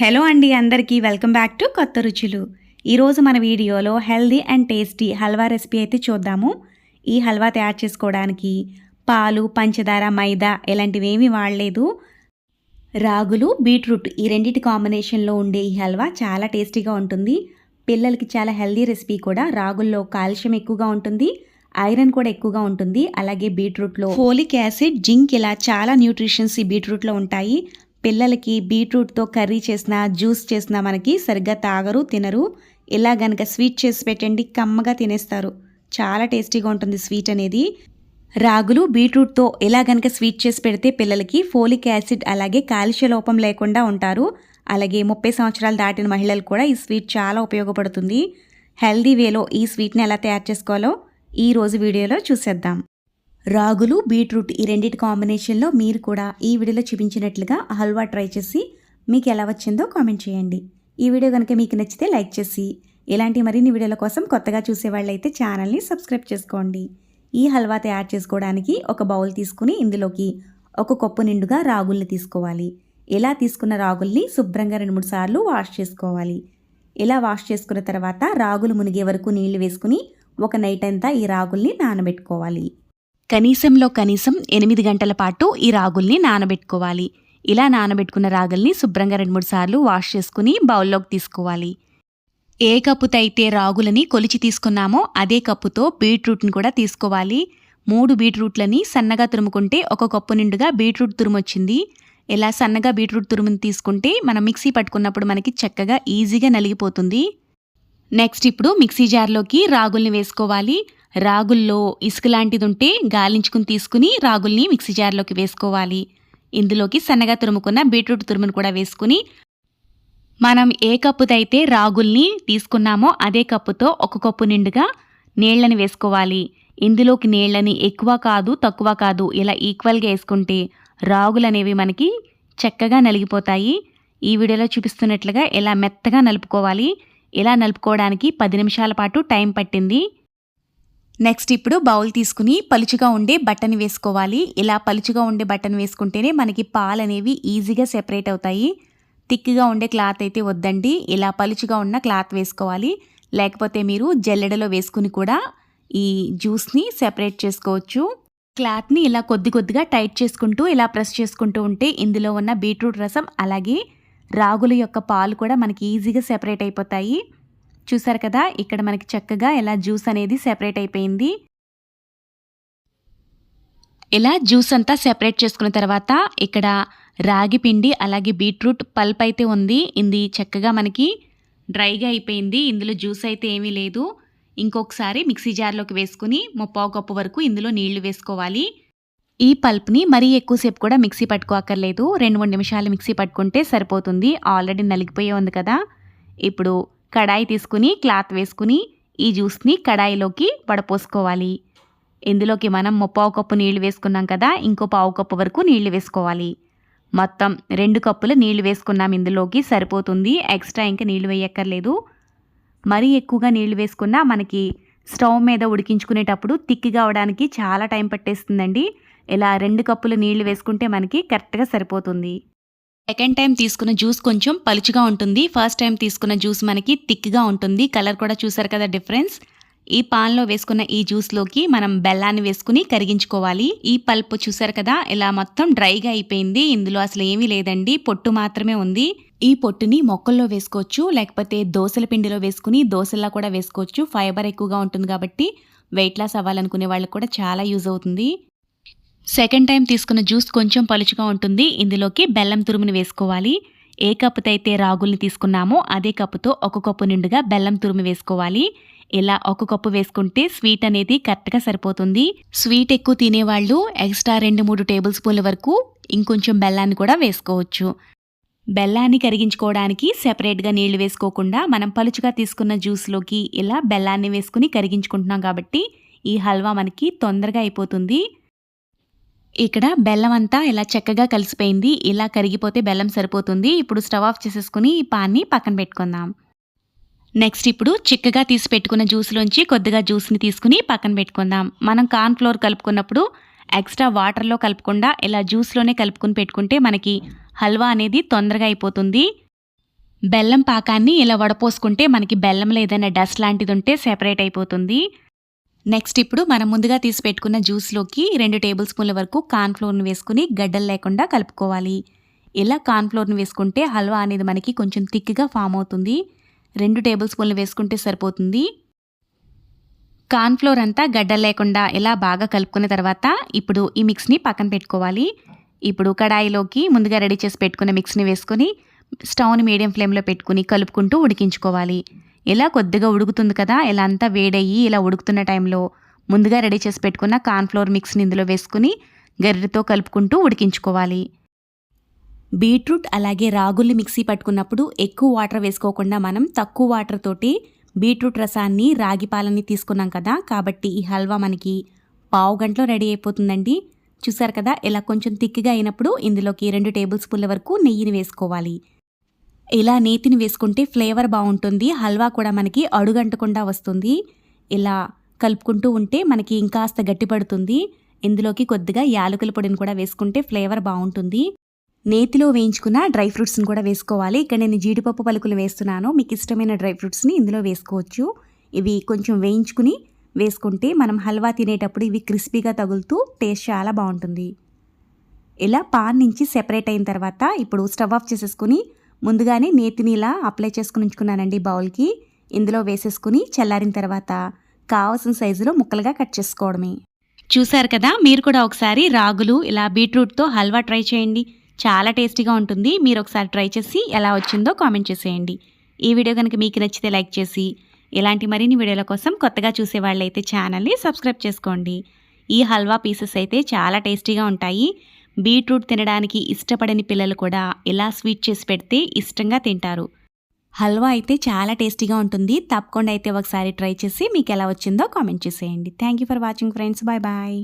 Hello అండి అందరికీ welcome back to కొత్త రుచులు. ఈరోజు మన వీడియోలో healthy and tasty halwa recipe అయితే చూద్దాము. ఈ హల్వా తయారు చేసుకోవడానికి పాలు పంచదార మైదా ఇలాంటివి ఏమీ వాడలేదు. రాగులు బీట్రూట్ ఈ రెండింటి కాంబినేషన్లో ఉండే ఈ హల్వా చాలా టేస్టీగా ఉంటుంది. పిల్లలకి చాలా హెల్దీ రెసిపీ కూడా. రాగుల్లో కాల్షియం ఎక్కువగా ఉంటుంది ఐరన్ కూడా ఎక్కువగా ఉంటుంది. అలాగే బీట్రూట్లో ఫోలిక్ యాసిడ్ జింక్ ఇలా చాలా న్యూట్రిషన్స్ ఈ బీట్రూట్లో ఉంటాయి. పిల్లలకి బీట్రూట్తో కర్రీ చేసినా జ్యూస్ చేసినా మనకి సరిగ్గా తాగరు తినరు. ఇలా గనక స్వీట్ చేసి పెట్టండి కమ్మగా తినేస్తారు. చాలా టేస్టీగా ఉంటుంది స్వీట్ అనేది. రాగులు బీట్రూట్తో ఎలా గనక స్వీట్ చేసి పెడితే పిల్లలకి ఫోలిక్ యాసిడ్ అలాగే కాల్షియ లోపం లేకుండా ఉంటారు. అలాగే ముప్పై సంవత్సరాలు దాటిన మహిళలు కూడా ఈ స్వీట్ చాలా ఉపయోగపడుతుంది. హెల్దీ వేలో ఈ స్వీట్ని ఎలా తయారు చేసుకోవాలో ఈ రోజు వీడియోలో చూసేద్దాం. రాగులు బీట్రూట్ ఈ రెండింటి కాంబినేషన్లో మీరు కూడా ఈ వీడియోలో చూపించినట్లుగా హల్వా ట్రై చేసి మీకు ఎలా వచ్చిందో కామెంట్ చేయండి. ఈ వీడియో కనుక మీకు నచ్చితే లైక్ చేసి ఇలాంటి మరిన్ని వీడియోల కోసం కొత్తగా చూసేవాళ్ళైతే ఛానల్ని సబ్స్క్రైబ్ చేసుకోండి. ఈ హల్వా తయారు చేసుకోవడానికి ఒక బౌల్ తీసుకుని ఇందులోకి ఒక కప్పు నిండుగా రాగుల్ని తీసుకోవాలి. ఇలా తీసుకున్న రాగుల్ని శుభ్రంగా రెండు మూడు సార్లు వాష్ చేసుకోవాలి. ఇలా వాష్ చేసుకున్న తర్వాత రాగులు మునిగే వరకు నీళ్ళు వేసుకుని ఒక నైట్ అంతా ఈ రాగుల్ని నానబెట్టుకోవాలి. కనీసంలో కనీసం ఎనిమిది గంటల పాటు ఈ రాగుల్ని నానబెట్టుకోవాలి. ఇలా నానబెట్టుకున్న రాగుల్ని శుభ్రంగా రెండు మూడు సార్లు వాష్ చేసుకుని బౌల్లోకి తీసుకోవాలి. ఏ కప్పుతో అయితే రాగులని కొలిచి తీసుకున్నామో అదే కప్పుతో బీట్రూట్ని కూడా తీసుకోవాలి. మూడు బీట్రూట్లని సన్నగా తురుముకుంటే ఒక కప్పు నిండుగా బీట్రూట్ తురుమొచ్చింది. ఇలా సన్నగా బీట్రూట్ తురుముని తీసుకుంటే మనం మిక్సీ పట్టుకున్నప్పుడు మనకి చక్కగా ఈజీగా నలిగిపోతుంది. నెక్స్ట్ ఇప్పుడు మిక్సీ జార్లోకి రాగుల్ని వేసుకోవాలి. రాగుల్లో ఇసుక లాంటిది ఉంటే గాలించుకుని తీసుకుని రాగుల్ని మిక్సీ జార్లోకి వేసుకోవాలి. ఇందులోకి సన్నగా తురుముకున్న బీట్రూట్ తురుమును కూడా వేసుకుని మనం ఏ కప్పుతో అయితే రాగుల్ని తీసుకున్నామో అదే కప్పుతో ఒక కప్పు నిండుగా నీళ్ళని వేసుకోవాలి. ఇందులోకి నీళ్ళని ఎక్కువ కాదు తక్కువ కాదు ఇలా ఈక్వల్గా వేసుకుంటే రాగులు అనేవి మనకి చక్కగా నలిగిపోతాయి. ఈ వీడియోలో చూపిస్తున్నట్లుగా ఇలా మెత్తగా నలుపుకోవాలి ఇలా నలుపుకోవడానికి పది నిమిషాల పాటు టైం పట్టింది. నెక్స్ట్ ఇప్పుడు బౌల్ తీసుకుని పలుచుగా ఉండే బట్టను వేసుకోవాలి. ఇలా పలుచుగా ఉండే బట్టను వేసుకుంటేనే మనకి పాలు అనేవి ఈజీగా సెపరేట్ అవుతాయి. థిక్గా ఉండే క్లాత్ అయితే వద్దండి. ఇలా పలుచుగా ఉన్న క్లాత్ వేసుకోవాలి. లేకపోతే మీరు జల్లెడలో వేసుకుని కూడా ఈ జ్యూస్ని సెపరేట్ చేసుకోవచ్చు. క్లాత్ని ఇలా కొద్ది కొద్దిగా టైట్ చేసుకుంటూ ఇలా ప్రెస్ చేసుకుంటూ ఉంటే ఇందులో ఉన్న బీట్రూట్ రసం అలాగే రాగుల యొక్క పాలు కూడా మనకి ఈజీగా సెపరేట్ అయిపోతాయి. చూసారు కదా ఇక్కడ మనకి చక్కగా ఎలా జ్యూస్ అనేది సెపరేట్ అయిపోయింది. ఇలా జ్యూస్ అంతా సెపరేట్ చేసుకున్న తర్వాత ఇక్కడ రాగి పిండి అలాగే బీట్రూట్ పల్ప్ అయితే ఉంది. ఇది చక్కగా మనకి డ్రైగా అయిపోయింది. ఇందులో జ్యూస్ అయితే ఏమీ లేదు. ఇంకొకసారి మిక్సీ జార్లోకి వేసుకుని ముప్పావు కప్పు వరకు ఇందులో నీళ్ళు వేసుకోవాలి. ఈ పల్ప్ని మరీ ఎక్కువసేపు కూడా మిక్సీ పట్టుకోక్కర్లేదు. రెండు మూడు నిమిషాలు మిక్సీ పట్టుకుంటే సరిపోతుంది. ఆల్రెడీ నలిగిపోయే ఉంది కదా. ఇప్పుడు కడాయి తీసుకుని క్లాత్ వేసుకుని ఈ జ్యూస్ని కడాయిలోకి వడపోసుకోవాలి. ఇందులోకి మనం ముప్పావు కప్పు నీళ్ళు వేసుకున్నాం కదా ఇంకో పావు కప్పు వరకు నీళ్ళు వేసుకోవాలి. మొత్తం రెండు కప్పులు నీళ్ళు వేసుకున్నాం ఇందులోకి సరిపోతుంది. ఎక్స్ట్రా ఇంకా నీళ్ళు వేయక్కర్లేదు. మరీ ఎక్కువగా నీళ్ళు వేసుకున్నా మనకి స్టవ్ మీద ఉడికించుకునేటప్పుడు తిక్కిగా అవడానికి చాలా టైం పట్టేస్తుందండి. ఇలా రెండు కప్పులు నీళ్ళు వేసుకుంటే మనకి కరెక్ట్గా సరిపోతుంది. సెకండ్ టైం తీసుకున్న జ్యూస్ కొంచెం పలుచుగా ఉంటుంది. ఫస్ట్ టైం తీసుకున్న జ్యూస్ మనకి థిక్గా ఉంటుంది. కలర్ కూడా చూసారు కదా డిఫరెన్స్ ఈ పాన్లో వేసుకున్న ఈ జ్యూస్లోకి మనం బెల్లాన్ని వేసుకుని కరిగించుకోవాలి. ఈ పల్ప్ చూసారు కదా ఇలా మొత్తం డ్రైగా అయిపోయింది. ఇందులో అసలు ఏమీ లేదండి. పొట్టు మాత్రమే ఉంది. ఈ పొట్టుని మొక్కల్లో వేసుకోవచ్చు. లేకపోతే దోసల పిండిలో వేసుకుని దోశల్లా కూడా వేసుకోవచ్చు. ఫైబర్ ఎక్కువగా ఉంటుంది కాబట్టి వెయిట్ లాస్ అవ్వాలనుకునే వాళ్ళకి కూడా చాలా యూజ్ అవుతుంది. సెకండ్ టైం తీసుకున్న జ్యూస్ కొంచెం పలుచుగా ఉంటుంది. ఇందులోకి బెల్లం తురుముని వేసుకోవాలి. ఏ కప్పుతో అయితే రాగుల్ని తీసుకున్నామో అదే కప్పుతో ఒక కప్పు నిండుగా బెల్లం తురుము వేసుకోవాలి. ఇలా ఒక కప్పు వేసుకుంటే స్వీట్ అనేది కరెక్ట్గా సరిపోతుంది. స్వీట్ ఎక్కువ తినేవాళ్ళు ఎక్స్ట్రా రెండు మూడు టేబుల్ స్పూన్ల వరకు ఇంకొంచెం బెల్లాన్ని కూడా వేసుకోవచ్చు. బెల్లాన్ని కరిగించుకోవడానికి సెపరేట్గా నీళ్ళు వేసుకోకుండా మనం పలుచుగా తీసుకున్న జ్యూస్లోకి ఇలా బెల్లాన్ని వేసుకుని కరిగించుకుంటున్నాం కాబట్టి ఈ హల్వా మనకి తొందరగా అయిపోతుంది. ఇక్కడ బెల్లం అంతా ఇలా చక్కగా కలిసిపోయింది. ఇలా కరిగిపోతే బెల్లం సరిపోతుంది. ఇప్పుడు స్టవ్ ఆఫ్ చేసేసుకుని ఈ పాన్ని పక్కన పెట్టుకుందాం. నెక్స్ట్ ఇప్పుడు చిక్కగా తీసి పెట్టుకున్న జ్యూస్లోంచి కొద్దిగా జ్యూస్ని తీసుకుని పక్కన పెట్టుకుందాం. మనం కార్న్ ఫ్లోర్ కలుపుకున్నప్పుడు ఎక్స్ట్రా వాటర్లో కలపకుండా ఇలా జ్యూస్లోనే కలుపుకుని పెట్టుకుంటే మనకి హల్వా అనేది తొందరగా అయిపోతుంది. బెల్లం పాకాన్ని ఇలా వడపోసుకుంటే మనకి బెల్లంలో ఏదైనా డస్ట్ లాంటిది ఉంటే సెపరేట్ అయిపోతుంది. నెక్స్ట్ ఇప్పుడు మనం ముందుగా తీసి పెట్టుకున్న జ్యూస్లోకి రెండు టేబుల్ స్పూన్ల వరకు కార్న్ఫ్లోర్ని వేసుకుని గడ్డలు లేకుండా కలుపుకోవాలి. ఇలా కార్న్ఫ్లోర్ని వేసుకుంటే హల్వా అనేది మనకి కొంచెం థిక్గా ఫామ్ అవుతుంది. రెండు టేబుల్ స్పూన్లు వేసుకుంటే సరిపోతుంది. కార్న్ఫ్లోర్ అంతా గడ్డలు లేకుండా ఇలా బాగా కలుపుకున్న తర్వాత ఇప్పుడు ఈ మిక్స్ని పక్కన పెట్టుకోవాలి. ఇప్పుడు కడాయిలోకి ముందుగా రెడీ చేసి పెట్టుకున్న మిక్స్ని వేసుకొని స్టవ్ని మీడియం ఫ్లేమ్లో పెట్టుకుని కలుపుకుంటూ ఉడికించుకోవాలి. ఇలా కొద్దిగా ఉడుకుతుంది కదా ఇలా అంతా వేడయ్యి ఇలా ఉడుకుతున్న టైంలో ముందుగా రెడీ చేసి పెట్టుకున్న కార్న్ఫ్లోర్ మిక్స్ని ఇందులో వేసుకుని గర్రెతో కలుపుకుంటూ ఉడికించుకోవాలి. బీట్రూట్ అలాగే రాగుల్ని మిక్సీ పట్టుకున్నప్పుడు ఎక్కువ వాటర్ వేసుకోకుండా మనం తక్కువ వాటర్ తోటి బీట్రూట్ రసాన్ని రాగి పాలని తీసుకున్నాం కదా కాబట్టి ఈ హల్వా మనకి పావు గంటలో రెడీ అయిపోతుందండి. చూసారు కదా ఇలా కొంచెం తిక్కిగా అయినప్పుడు ఇందులోకి రెండు టేబుల్ స్పూన్ల వరకు నెయ్యిని వేసుకోవాలి. ఇలా నేతిని వేసుకుంటే ఫ్లేవర్ బాగుంటుంది హల్వా కూడా మనకి అడుగంటకుండా వస్తుంది. ఇలా కలుపుకుంటూ ఉంటే మనకి ఇంకాస్త గట్టిపడుతుంది. ఇందులోకి కొద్దిగా యాలకుల పొడిని కూడా వేసుకుంటే ఫ్లేవర్ బాగుంటుంది. నేతిలో వేయించుకున్న డ్రై ఫ్రూట్స్ని కూడా వేసుకోవాలి. ఇక్కడ నేను జీడిపప్పు పలుకులు వేస్తున్నాను. మీకు ఇష్టమైన డ్రై ఫ్రూట్స్ని ఇందులో వేసుకోవచ్చు. ఇవి కొంచెం వేయించుకుని వేసుకుంటే మనం హల్వా తినేటప్పుడు ఇవి క్రిస్పీగా తగులుతూ టేస్ట్ చాలా బాగుంటుంది. ఇలా పాన్ నుంచి సెపరేట్ అయిన తర్వాత ఇప్పుడు స్టవ్ ఆఫ్ చేసేసుకుని ముందుగానే నేతిని ఇలా అప్లై చేసుకుని ఉంచుకున్నానండి బౌల్కి. ఇందులో వేసేసుకుని చల్లారిన తర్వాత కావాల్సిన సైజులో ముక్కలుగా కట్ చేసుకోవడమే. చూసారు కదా మీరు కూడా ఒకసారి రాగులు ఇలా బీట్రూట్తో హల్వా ట్రై చేయండి. చాలా టేస్టీగా ఉంటుంది. మీరు ఒకసారి ట్రై చేసి ఎలా వచ్చిందో కామెంట్ చేసేయండి. ఈ వీడియో కనుక మీకు నచ్చితే లైక్ చేసి ఇలాంటి మరిన్ని వీడియోల కోసం కొత్తగా చూసే వాళ్ళైతే ఛానల్ని సబ్స్క్రైబ్ చేసుకోండి. ఈ హల్వా పీసెస్ అయితే చాలా టేస్టీగా ఉంటాయి. బీట్రూట్ తినడానికి ఇష్టపడని పిల్లలు కూడా ఇలా స్వీట్ చేసి పెడితే ఇష్టంగా తింటారు. హల్వా అయితే చాలా టేస్టీగా ఉంటుంది. తప్పకుండా అయితే ఒకసారి ట్రై చేసి మీకు ఎలా వచ్చిందో కామెంట్ చేసేయండి. Thank you for watching friends bye bye